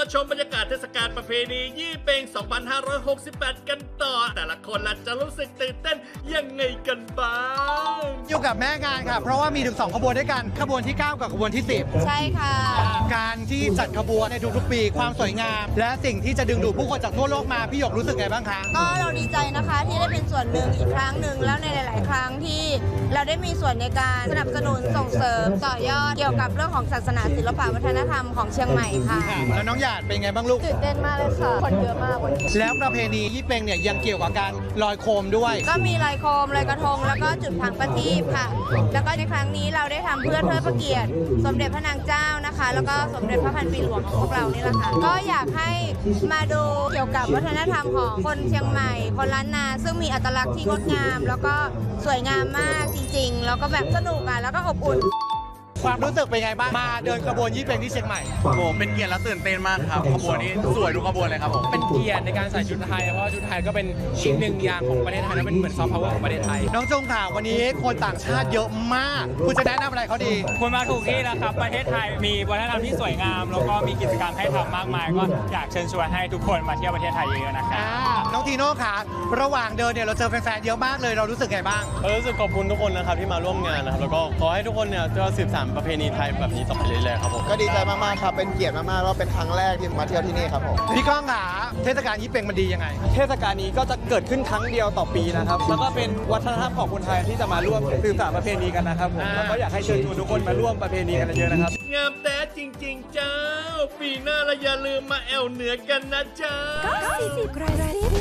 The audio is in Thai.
ามาชมบรรยากาศเทศกาลประเพณียี่เปง 2568 กันต่อ แต่ละคนล่ะจะรู้สึกตื่นเต้นยังไงกันบ้าง อยู่กับแม่งานค่ะ เพราะว่ามีถึง2ขบวนด้วยกัน ขบวนที่ 9 กับขบวนที่ใช่ค่ะ10การที่จัดขบวนในทุกๆปีความสวยงาม และสิ่งที่จะดึงดูดผู้คนจากทั่วโลกมาพี่หยกรู้สึกไงบ้างคะก็เราดีใจนะคะที่ได้เป็นส่วนหนึ่งอีกครั้งหนึ่งแล้วในหลาย ๆ ครั้งที่เราได้มีส่วนในการสนับสนุนส่งเสริมต่อยอดเกี่ยวกับเรื่องของศาสนาศิลปวัฒนธรรมของเชียงใหม่ค่ะแล้วน้องหยาดเป็นไงบ้างลูกตื่นเต้นมากเลยค่ะคนเยอะมากวันนี้แล้วประเพณียี่เป็งเนี่ยยังเกี่ยวกับการลอยโคมด้วย ก็มีลอยโคมลอยกระทงแล้วก็จุดพังประทีปค่ะ แล้วก็ในครั้งนี้เราได้ทำเพื่อเทิดพระเกียรติ สมเด็จพระนางเจ้านะคะ แล้วก็สมเด็จพระพันปีหลวงของพวกเรานี่แหละค่ะ ก็อยากให้มาดูเกี่ยวกับวัฒนธรรมของคนเชียงใหม่ คนล้านนา ซึ่งมีอัตลักษณ์ที่งดงาม แล้วก็สวยงามมากจริง ๆ แล้วก็แบบสนุกอะ แล้วก็อบอุ่น ความรู้สึกเป็นไงบ้าง มาเดินขบวนยี่เป็งที่เชียงใหม่ โอ้โหเป็นเกียรติและตื่นเต้นมากครับขบวนนี้สวยทุกขบวนเลยครับผมเป็นเกียรติในการใส่ชุดไทย เพราะว่าชุดไทยก็เป็นอีกหนึ่งอย่างของประเทศไทยและเป็นเหมือนซอฟต์พาวเวอร์ของประเทศไทย น้องจงค่ะวันนี้คนต่างชาติเยอะมาก คุณจะแนะนำอะไรเขาดี คุณมาถูกที่แล้วครับ ประเทศไทยมีวัฒนธรรมที่สวยงาม แล้วก็มีกิจกรรมให้ทำมากมาย ก็อยากเชิญชวนให้ทุกคนมาเที่ยวประเทศไทยเยอะๆนะครับอ่า น้องทีโน่ค่ะ ระหว่างเดินเนี่ยเราเจอแฟนๆเยอะมากเลยเรารู้สึกไงบ้างเออรู้สึกขอบคุณทุกคนนะครับที่มาร่วมงานนะครับแล้วก็ขอให้ทุกคนเนี่ยจะสืบสานประเพณีไทยแบบนี้ต่อไปเรื่อยๆครับผมก็ดีใจมากๆครับเป็นเกียรติมากๆแล้วเป็นครั้งแรกที่มาเที่ยวที่นี่ครับผมพี่ก้องค่ะเทศกาลยี่เป็งมันดียังไง เทศกาลนี้ก็จะเกิดขึ้นครั้งเดียวต่อปีนะครับ แล้วก็เป็นวัฒนธรรมของคนไทยที่จะมาร่วมสืบสานประเพณีกันนะครับผมอ่าแล้วก็อยากให้เชิญชวนทุกคนมาร่วมประเพณีกันเยอะๆนะครับ งามแต่จริง ๆ เจ้า ปีหน้าเราอย่าลืมมาแอวเหนือกันนะเจ้าบา